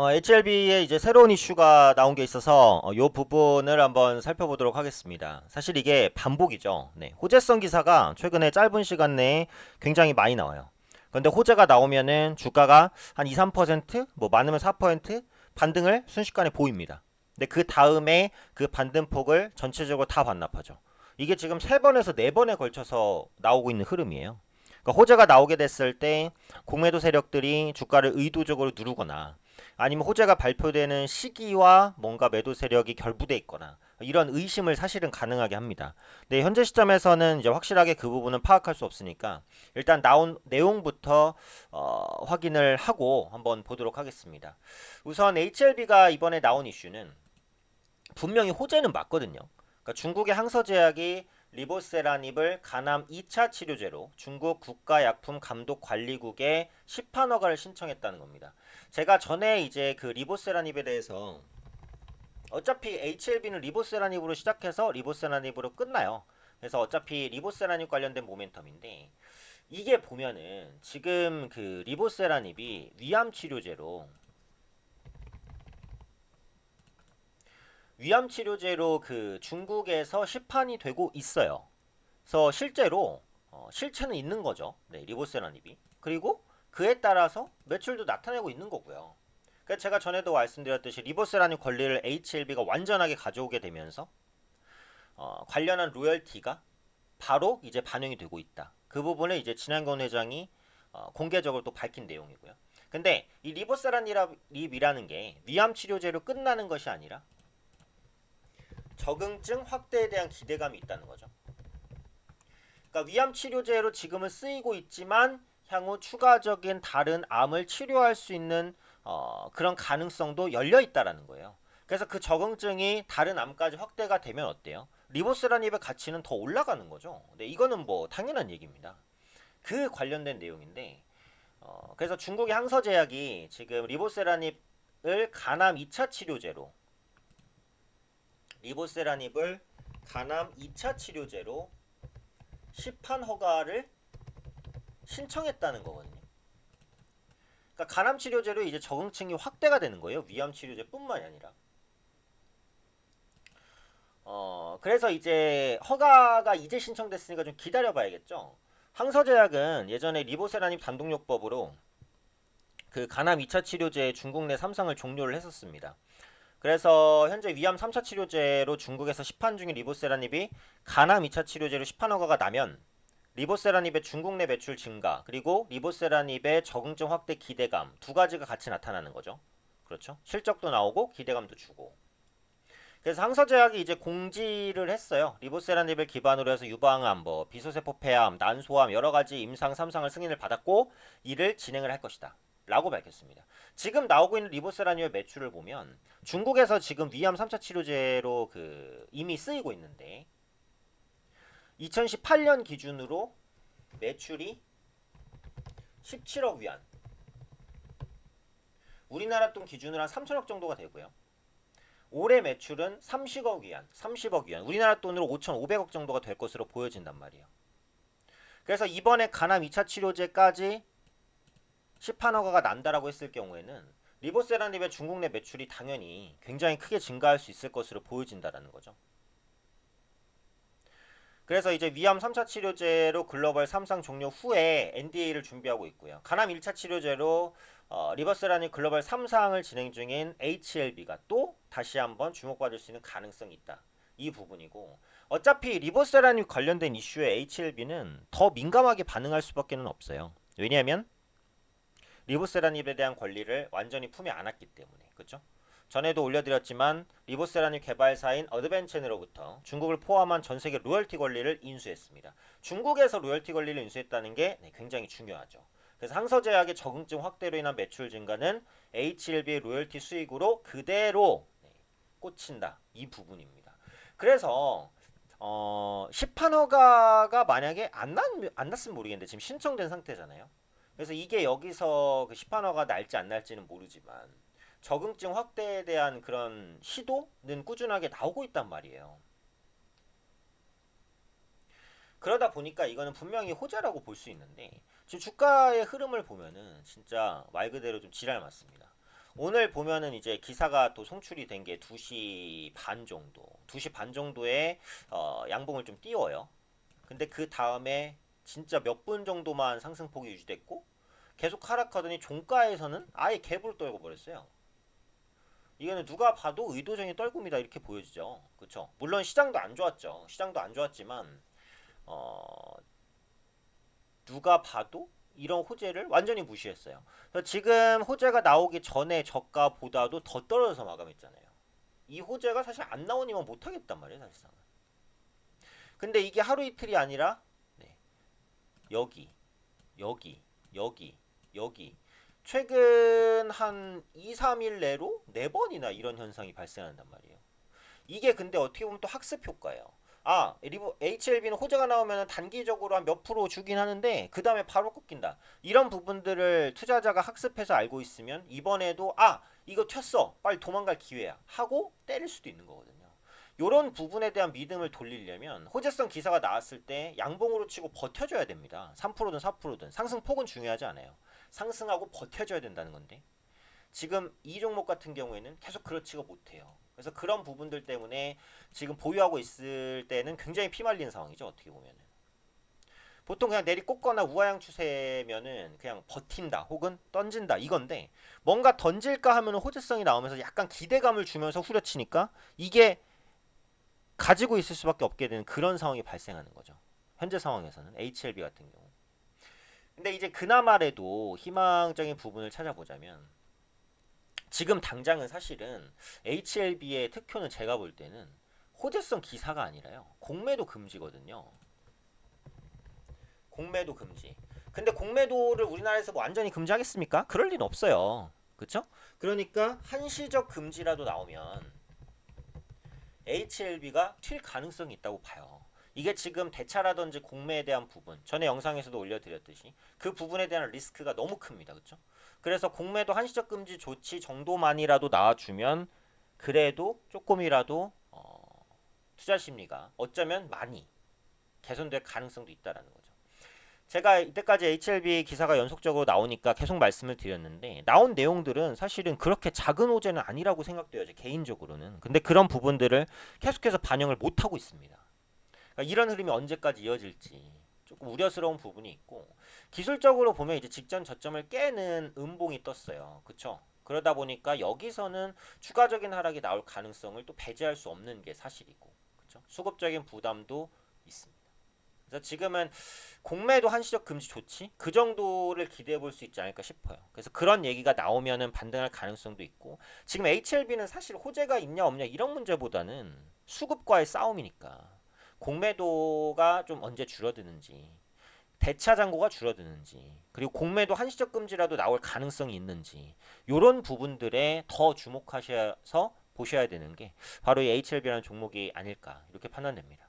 어, HLB에 이제 새로운 이슈가 나온 게 있어서 어, 이 부분을 한번 살펴보도록 하겠습니다. 사실 이게 반복이죠. 네, 호재성 기사가 최근에 짧은 시간 내에 굉장히 많이 나와요. 그런데 호재가 나오면은 주가가 한 2, 3%, 뭐 많으면 4% 반등을 순식간에 보입니다. 근데 그 다음에 그 반등폭을 전체적으로 다 반납하죠. 이게 지금 세 번에서 네 번에 걸쳐서 나오고 있는 흐름이에요. 그러니까 호재가 나오게 됐을 때 공매도 세력들이 주가를 의도적으로 누르거나 아니면 호재가 발표되는 시기와 뭔가 매도 세력이 결부돼 있거나 이런 의심을 사실은 가능하게 합니다. 네, 현재 시점에서는 이제 확실하게 그 부분은 파악할 수 없으니까 일단 나온 내용부터 어, 확인을 하고 한번 보도록 하겠습니다. 우선 HLB가 이번에 나온 이슈는 분명히 호재는 맞거든요. 그러니까 중국의 항서제약이 리보세라닙을 간암 2차 치료제로 중국 국가약품감독관리국에 시판 허가를 신청했다는 겁니다. 제가 전에 이제 그 리보세라닙에 대해서 어차피 HLB는 리보세라닙으로 시작해서 리보세라닙으로 끝나요. 그래서 어차피 리보세라닙 관련된 모멘텀인데 이게 보면은 지금 그 리보세라닙이 위암 치료제로 위암 치료제로 그 중국에서 시판이 되고 있어요. 그래서 실제로 어, 실체는 있는 거죠. 네, 리보세라닙이. 그리고 그에 따라서 매출도 나타내고 있는 거고요. 그러니까 제가 전에도 말씀드렸듯이 리보세라닙 권리를 HLB가 완전하게 가져오게 되면서 어, 관련한 로열티가 바로 이제 반영이 되고 있다. 그 부분을 이제 진한건 회장이 어, 공개적으로 또 밝힌 내용이고요. 근데 이 리보세라닙이라는 게 위암 치료제로 끝나는 것이 아니라 적응증 확대에 대한 기대감이 있다는 거죠. 그러니까 위암 치료제로 지금은 쓰이고 있지만 향후 추가적인 다른 암을 치료할 수 있는 어, 그런 가능성도 열려 있다라는 거예요. 그래서 그 적응증이 다른 암까지 확대가 되면 어때요? 리보세라닙의 가치는 더 올라가는 거죠. 네, 이거는 뭐 당연한 얘기입니다. 그 관련된 내용인데 어, 그래서 중국의 항서제약이 지금 리보세라닙을 간암 2차 치료제로 리보세라닙을 간암 2차 치료제로 시판 허가를 신청했다는 거거든요. 그러니까 간암 치료제로 이제 적응층이 확대가 되는 거예요. 위암 치료제뿐만이 아니라. 어, 그래서 이제 허가가 이제 신청됐으니까 좀 기다려 봐야겠죠. 항서제약은 예전에 리보세라닙 단독요법으로 그 간암 2차 치료제 중국 내 3상을 종료를 했었습니다. 그래서 현재 위암 3차 치료제로 중국에서 시판 중인 리보세라닙이 간암 2차 치료제로 시판 허가가 나면 리보세라닙의 중국 내 매출 증가 그리고 리보세라닙의 적응증 확대 기대감 두 가지가 같이 나타나는 거죠. 그렇죠? 실적도 나오고 기대감도 주고. 그래서 항서제약이 이제 공지를 했어요. 리보세라닙을 기반으로 해서 유방암, 뭐 비소세포 폐암, 난소암 여러 가지 임상 3상을 승인을 받았고 이를 진행을 할 것이다. 라고 밝혔습니다. 지금 나오고 있는 리보세라늄의 매출을 보면 중국에서 지금 위암 3차 치료제로 그 이미 쓰이고 있는데 2018년 기준으로 매출이 17억 위안 우리나라 돈 기준으로 한 3천억 정도가 되고요. 올해 매출은 30억 위안, 30억 위안, 우리나라 돈으로 5,500억 정도가 될 것으로 보여진단 말이에요. 그래서 이번에 간암 2차 치료제까지 시판 허가가 난다라고 했을 경우에는 리보세라닙의 중국 내 매출이 당연히 굉장히 크게 증가할 수 있을 것으로 보여진다라는 거죠. 그래서 이제 위암 3차 치료제로 글로벌 3상 종료 후에 NDA를 준비하고 있고요. 간암 1차 치료제로 어, 리버세라닙 글로벌 3상을 진행 중인 HLB가 또 다시 한번 주목받을 수 있는 가능성이 있다. 이 부분이고 어차피 리버세라닙 관련된 이슈에 HLB는 더 민감하게 반응할 수밖에 없어요. 왜냐하면 리보세라닙에 대한 권리를 완전히 품에 안았기 때문에 그렇죠? 전에도 올려드렸지만 리보세라닙 개발사인 어드벤첸으로부터 중국을 포함한 전 세계 로열티 권리를 인수했습니다. 중국에서 로열티 권리를 인수했다는 게 네, 굉장히 중요하죠. 그래서 항서제약의 적응증 확대로 인한 매출 증가는 HLB의 로열티 수익으로 그대로 네, 꽂힌다. 이 부분입니다. 그래서 어, 시판 허가가 만약에 안, 났, 안 났으면 모르겠는데 지금 신청된 상태잖아요. 그래서 이게 여기서 그 시판화가 날지 안 날지는 모르지만 적응증 확대에 대한 그런 시도는 꾸준하게 나오고 있단 말이에요. 그러다 보니까 이거는 분명히 호재라고 볼 수 있는데 지금 주가의 흐름을 보면은 진짜 말 그대로 좀 지랄 맞습니다. 오늘 보면은 이제 기사가 또 송출이 된 게 2시 반 정도. 2시 반 정도에 어, 양봉을 좀 띄워요. 근데 그 다음에 진짜 몇 분 정도만 상승폭이 유지됐고 계속 하락하더니 종가에서는 아예 갭으로 떨고 버렸어요. 이거는 누가 봐도 의도적인 떨굽니다 이렇게 보여지죠. 그렇죠? 물론 시장도 안 좋았죠. 시장도 안 좋았지만 어, 누가 봐도 이런 호재를 완전히 무시했어요. 지금 호재가 나오기 전에 저가보다도 더 떨어져서 마감했잖아요. 이 호재가 사실 안 나오니면 못 하겠단 말이에요, 사실상. 근데 이게 하루 이틀이 아니라 네. 여기, 여기, 여기, 여기 최근 한 2, 3일 내로 네 번이나 이런 현상이 발생한단 말이에요. 이게 근데 어떻게 보면 또 학습 효과예요. 아, 리버 HLB는 호재가 나오면 단기적으로 한 몇 프로 주긴 하는데 그 다음에 바로 꺾인다. 이런 부분들을 투자자가 학습해서 알고 있으면 이번에도 아 이거 튀었어 빨리 도망갈 기회야 하고 때릴 수도 있는 거거든요. 이런 부분에 대한 믿음을 돌리려면 호재성 기사가 나왔을 때 양봉으로 치고 버텨줘야 됩니다. 3%든 4%든 상승폭은 중요하지 않아요. 상승하고 버텨줘야 된다는 건데 지금 이 종목 같은 경우에는 계속 그렇지가 못해요. 그래서 그런 부분들 때문에 지금 보유하고 있을 때는 굉장히 피말리는 상황이죠. 어떻게 보면은 보통 그냥 내리 꽂거나 우하향 추세면은 그냥 버틴다 혹은 던진다 이건데 뭔가 던질까 하면은 호재성이 나오면서 약간 기대감을 주면서 후려치니까 이게 가지고 있을 수밖에 없게 되는 그런 상황이 발생하는 거죠. 현재 상황에서는 HLB 같은 경우. 근데 이제 그나마라도 희망적인 부분을 찾아보자면 지금 당장은 사실은 HLB의 특효는 제가 볼 때는 호재성 기사가 아니라요. 공매도 금지거든요. 공매도 금지. 근데 공매도를 우리나라에서 뭐 완전히 금지하겠습니까? 그럴 리는 없어요. 그렇죠? 그러니까 한시적 금지라도 나오면 HLB가 튈 가능성이 있다고 봐요. 이게 지금 대차라든지 공매에 대한 부분 전에 영상에서도 올려드렸듯이 그 부분에 대한 리스크가 너무 큽니다. 그렇죠? 그래서 공매도 한시적 금지 조치 정도만이라도 나와주면 그래도 조금이라도 어, 투자 심리가 어쩌면 많이 개선될 가능성도 있다라는 거죠. 제가 이때까지 HLB 기사가 연속적으로 나오니까 계속 말씀을 드렸는데 나온 내용들은 사실은 그렇게 작은 호재는 아니라고 생각돼요. 제 개인적으로는. 근데 그런 부분들을 계속해서 반영을 못 하고 있습니다. 그러니까 이런 흐름이 언제까지 이어질지 조금 우려스러운 부분이 있고 기술적으로 보면 이제 직전 저점을 깨는 음봉이 떴어요. 그렇죠? 그러다 보니까 여기서는 추가적인 하락이 나올 가능성을 또 배제할 수 없는 게 사실이고 그렇죠? 수급적인 부담도 있습니다. 그래서 지금은 공매도 한시적 금지 조치 그 정도를 기대해 볼 수 있지 않을까 싶어요. 그래서 그런 얘기가 나오면은 반등할 가능성도 있고 지금 HLB는 사실 호재가 있냐 없냐 이런 문제보다는 수급과의 싸움이니까 공매도가 좀 언제 줄어드는지 대차 잔고가 줄어드는지 그리고 공매도 한시적 금지라도 나올 가능성이 있는지 이런 부분들에 더 주목하셔서 보셔야 되는 게 바로 이 HLB라는 종목이 아닐까 이렇게 판단됩니다.